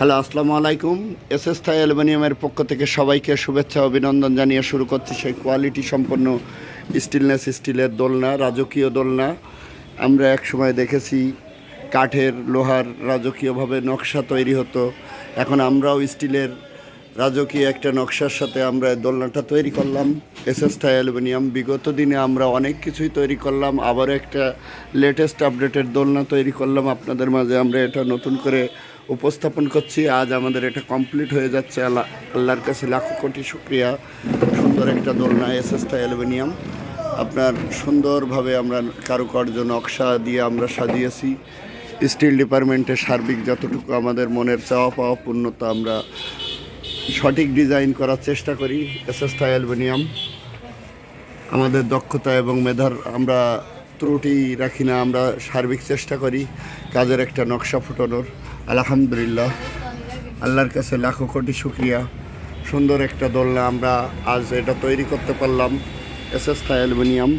Hello, আসসালামু আলাইকুম। S S থাই অ্যালুমিনিয়ামের পক্ষ থেকে সবাইকে শুভেচ্ছা, অভিনন্দন জানিয়ে শুরু করছি সেই কোয়ালিটি সম্পন্ন স্টিলনেস স্টিলের দোলনা, রাজকীয় দোলনা। আমরা এক সময় দেখেছি কাঠের লোহার রাজকীয়ভাবে নকশা তৈরি হতো। এখন আমরাও স্টিলের রাজকীয় একটা নকশার সাথে আমরা দোলনাটা তৈরি করলাম। এস এস থাই অ্যালুমিনিয়াম, বিগত দিনে আমরা অনেক কিছুই তৈরি করলাম। আবার একটা লেটেস্ট আপডেটের দোলনা তৈরি করলাম। আপনাদের মাঝে আমরা এটা নতুন করে উপস্থাপন করছি। আজ আমাদের এটা কমপ্লিট হয়ে যাচ্ছে। আল্লাহ, আল্লাহর কাছে লাখো কোটি শুক্রিয়া। সুন্দর একটা দোলনা এস এস অ্যালুমিনিয়াম। আপনার সুন্দরভাবে আমরা কারুকার্য, নকশা দিয়ে আমরা সাজিয়েছি। স্টিল ডিপার্টমেন্টের সার্বিক যতটুকু আমাদের মনের চাওয়া পাওয়া পূর্ণতা আমরা সঠিক ডিজাইন করার চেষ্টা করি। S S Thai aluminium. আমাদের দক্ষতা এবং মেধার আমরা ত্রুটি রাখি না, আমরা সার্বিক চেষ্টা করি, কাজের একটা নকশা ফুটানোর। আলহামদুলিল্লাহ, আল্লাহর কাছে লাখো কোটি শুক্রিয়া। সুন্দর একটা দোলনা আমরা আজ এটা তৈরি করতে পারলাম এস এস থাই অ্যালুমিনিয়াম।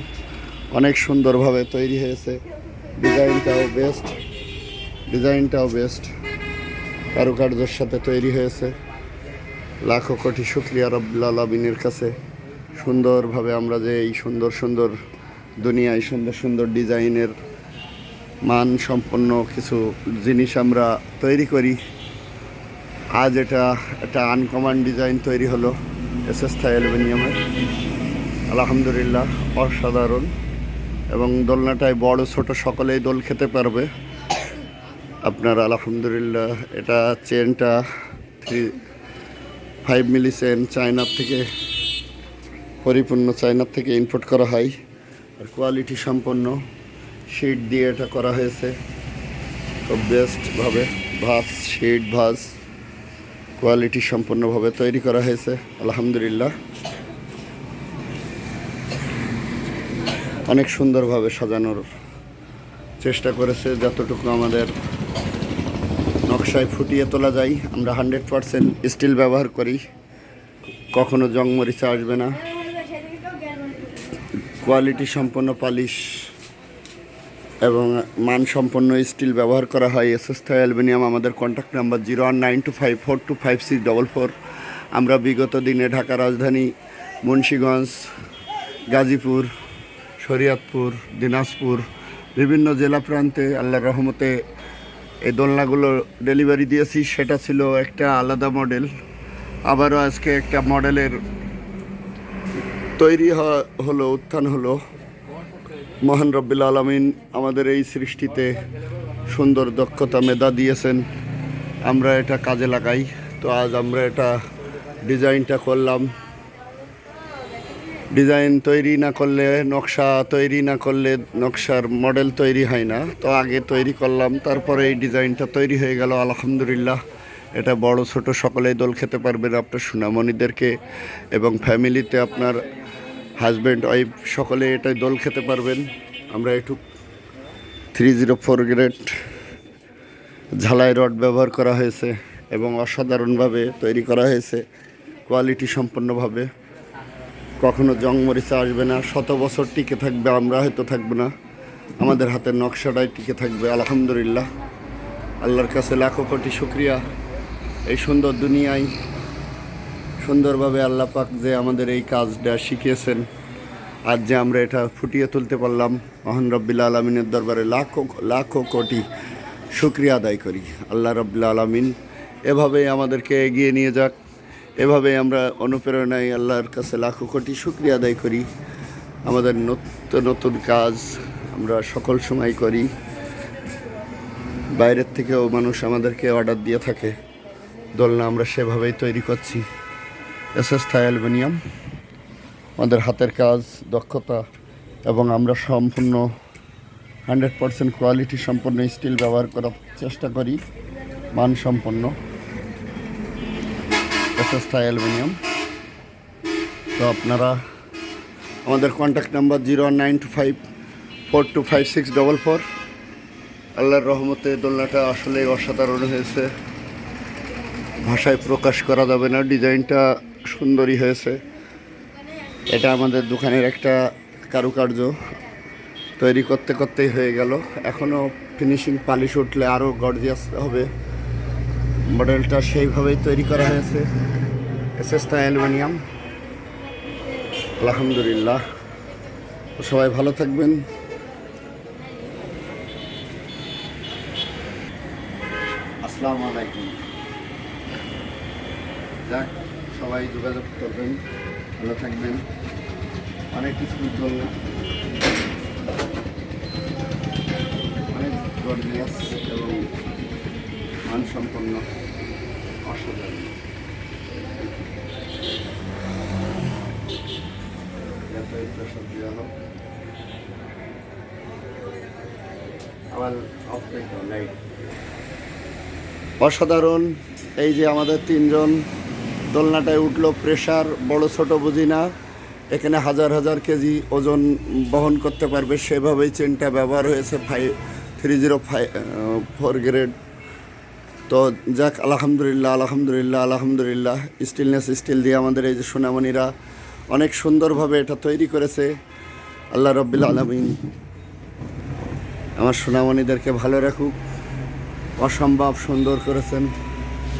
অনেক সুন্দরভাবে তৈরি হয়েছে। ডিজাইনটাও বেস্ট ডিজাইনটাও বেস্ট কারুকার্যের সাথে তৈরি হয়েছে। লাখো কোটি শুক্রিয়া রব্বুল আলমিনের কাছে। সুন্দরভাবে আমরা যে এই সুন্দর সুন্দর দুনিয়ায় সুন্দর সুন্দর ডিজাইনের মান সম্পন্ন কিছু জিনিস আমরা তৈরি করি। আজ এটা একটা আনকমন ডিজাইন তৈরি হলো এস এস থাই অ্যালুমিনিয়ামের আলহামদুলিল্লাহ, অসাধারণ। এবং দোলনাটায় বড়, ছোট সকলেই দোল খেতে পারবে। আপনার আলহামদুলিল্লাহ, এটা চেনটা থ্রি ফাইভ মিলি চেন চায়নার থেকে, পরিপূর্ণ চায়নার থেকে ইম্পোর্ট করা হয়। আর কোয়ালিটি সম্পন্ন শিট দিয়ে এটা করা হয়েছে। খুব বেস্টভাবে ভাস শিট ভাস কোয়ালিটি সম্পন্নভাবে তৈরি করা হয়েছে। আলহামদুলিল্লাহ। অনেক সুন্দরভাবে সাজানোর চেষ্টা করেছে। যতটুকু আমাদের নকশায় ফুটিয়ে তোলা যায়, আমরা হান্ড্রেড পারসেন্ট স্টিল ব্যবহার করি। কখনো জং মরিচা আসবে না। কোয়ালিটি সম্পন্ন পালিশ এবং মানসম্পন্ন স্টিল ব্যবহার করা হয়। এস এস অ্যালুমিনিয়াম আমাদের contact number zero one nine two five four two five six double four আমরা বিগত দিনে ঢাকা রাজধানী মুন্সীগঞ্জ, গাজীপুর, শরীয়তপুর, দিনাজপুর, বিভিন্ন জেলা প্রান্তে আল্লাহর রহমতে এই দোলনাগুলো ডেলিভারি দিয়েছি। সেটা ছিল একটা আলাদা মডেল আবারও আজকে একটা মডেলের তৈরি হলো, উত্থান হলো। মহান রব্বিল আলমিন আমাদের এই সৃষ্টিতে সুন্দর দক্ষতা মেধা দিয়েছেন। আমরা এটা কাজে লাগাই। তো আজ আমরা এটা ডিজাইনটা করলাম। ডিজাইন তৈরি না করলে, নকশা তৈরি না করলে নকশার মডেল তৈরি হয় না। তো আগে তৈরি করলাম, তারপরে এই ডিজাইনটা তৈরি হয়ে গেল। আলহামদুলিল্লাহ, এটা বড় ছোট, সকলেই দোল খেতে পারবেন আপনার সুনামণিদেরকে এবং ফ্যামিলিতে আপনার হাজব্যান্ড ওয়াইফ, সকলে এটাই দোল খেতে পারবেন। আমরা একটু থ্রি জিরো ফোর গ্রেড ঝালাই রড ব্যবহার করা হয়েছে এবং অসাধারণভাবে তৈরি করা হয়েছে কোয়ালিটি সম্পন্নভাবে। কখনো জং মরিচা আসবে না, শত বছর টিকে থাকবে, আমরা হয়তো থাকব না। আমাদের হাতের নকশাটাই টিকে থাকবে, আলহামদুলিল্লাহ। আল্লাহর কাছে লাখো কোটি শুক্রিয়া। এই সুন্দর দুনিয়ায় সুন্দরভাবে আল্লাহ পাক যে আমাদের এই কাজটা শিখিয়েছেন, আজ যে আমরা এটা ফুটিয়ে তুলতে পারলাম, মহান রব্বিল আলমিনের দরবারে লাখো লাখো কোটি শুক্রিয়া আদায় করি। আল্লাহ রব্বিল আলমিন এভাবেই আমাদেরকে এগিয়ে নিয়ে যাক এভাবে আমরা অনুপ্রেরণায় আল্লাহর কাছে লাখো কোটি শুক্রিয়া আদায় করি। আমাদের নতুন নতুন কাজ আমরা সকল সময় করি। বাইরের থেকেও মানুষ আমাদেরকে অর্ডার দিয়ে থাকে। দোলনা আমরা সেভাবেই তৈরি করছি। এস অ্যালুমিনিয়াম, আমাদের হাতের কাজ, দক্ষতা এবং আমরা সম্পূর্ণ হান্ড্রেড পারসেন্ট কোয়ালিটি সম্পন্ন স্টিল ব্যবহার করার চেষ্টা করি, মানসম্পন্ন। S S Thai aluminium. তো আপনারা আমাদের contact number zero nine two five four two five six double four. আল্লাহর রহমতে দোলনাটা আসলে অসাধারণ হয়েছে। ভাষায় প্রকাশ করা যাবে না, ডিজাইনটা সুন্দরই হয়েছে। এটা আমাদের দোকানের একটা কারুকার্য। তৈরি করতে করতেই হয়ে গেল। এখনও ফিনিশিং পালিশ উঠলে আরও গর্জিয়াস হবে। মডেলটা সেইভাবেই তৈরি করা হয়েছে। এসএসটা অ্যালুমিনিয়াম। আলহামদুলিল্লাহ। সবাই ভালো থাকবেন। আসসালামু আলাইকুম। যাক। সবাই যোগাযোগ করবেন, ভালো থাকবেন। অনেক কিছু চলবে অনেক গর্জিয়াস এবং মানসম্পন্ন, অসাধারণ। অসাধারণ, এই যে আমাদের তিনজন দোলনাটায় উঠল প্রেশার, বড় ছোট বুঝি না। এখানে হাজার হাজার কেজি ওজন বহন করতে পারবে। সেভাবেই চেনটা ব্যবহার হয়েছে five three zero five four grade. তো যাক, আলহামদুলিল্লাহ আলহামদুলিল্লাহ আলহামদুলিল্লাহ। স্টিলনেস, স্টিল দিয়ে আমাদের এই যে সোনামণিরা অনেক সুন্দরভাবে এটা তৈরি করেছে। আল্লাহ রব্বিল আলমিন আমার সোনামণিদেরকে ভালো রাখুক। অসম্ভব সুন্দর করেছেন।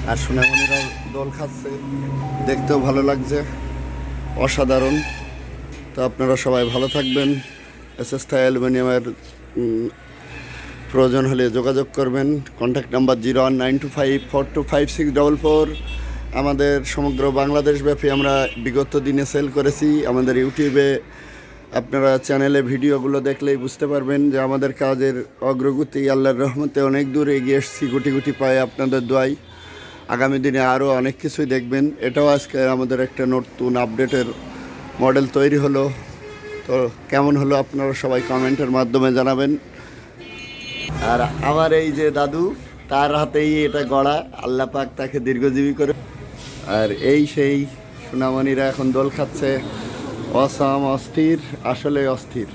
আর সোনামণিরাও দোল খাচ্ছে। দেখতেও ভালো লাগছে। অসাধারণ। তো আপনারা সবাই ভালো থাকবেন। এস এস থাই অ্যালুমিনিয়ামের প্রয়োজন হলে যোগাযোগ করবেন। Contact number zero one nine two five four two five six double four. আমাদের সমগ্র বাংলাদেশ ব্যাপী আমরা বিগত দিনে সেল করেছি। আমাদের ইউটিউবে আপনারা চ্যানেলে ভিডিওগুলো দেখলেই বুঝতে পারবেন যে আমাদের কাজের অগ্রগতি আল্লাহর রহমতে অনেক দূর এগিয়ে এসেছি। গুটি গুটি পায়ে আপনাদের দোয়াই। আগামী দিনে আরও অনেক কিছুই দেখবেন। এটাও আজকে আমাদের একটা নতুন আপডেটের মডেল তৈরি হলো। তো কেমন হলো আপনারা সবাই কমেন্টের মাধ্যমে জানাবেন। আর আমার এই যে দাদু, তার হাতেই এটা গড়া, আল্লাহ পাক তাকে দীর্ঘজীবী করে। আর এই সেই সোনামণিরা এখন দোল খাচ্ছে। অসাম অস্থির, আসলে অস্থির।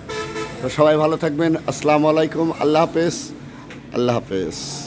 তো সবাই ভালো থাকবেন। আসসালামু আলাইকুম, আল্লাহ হাফেজ আল্লাহ হাফেজ।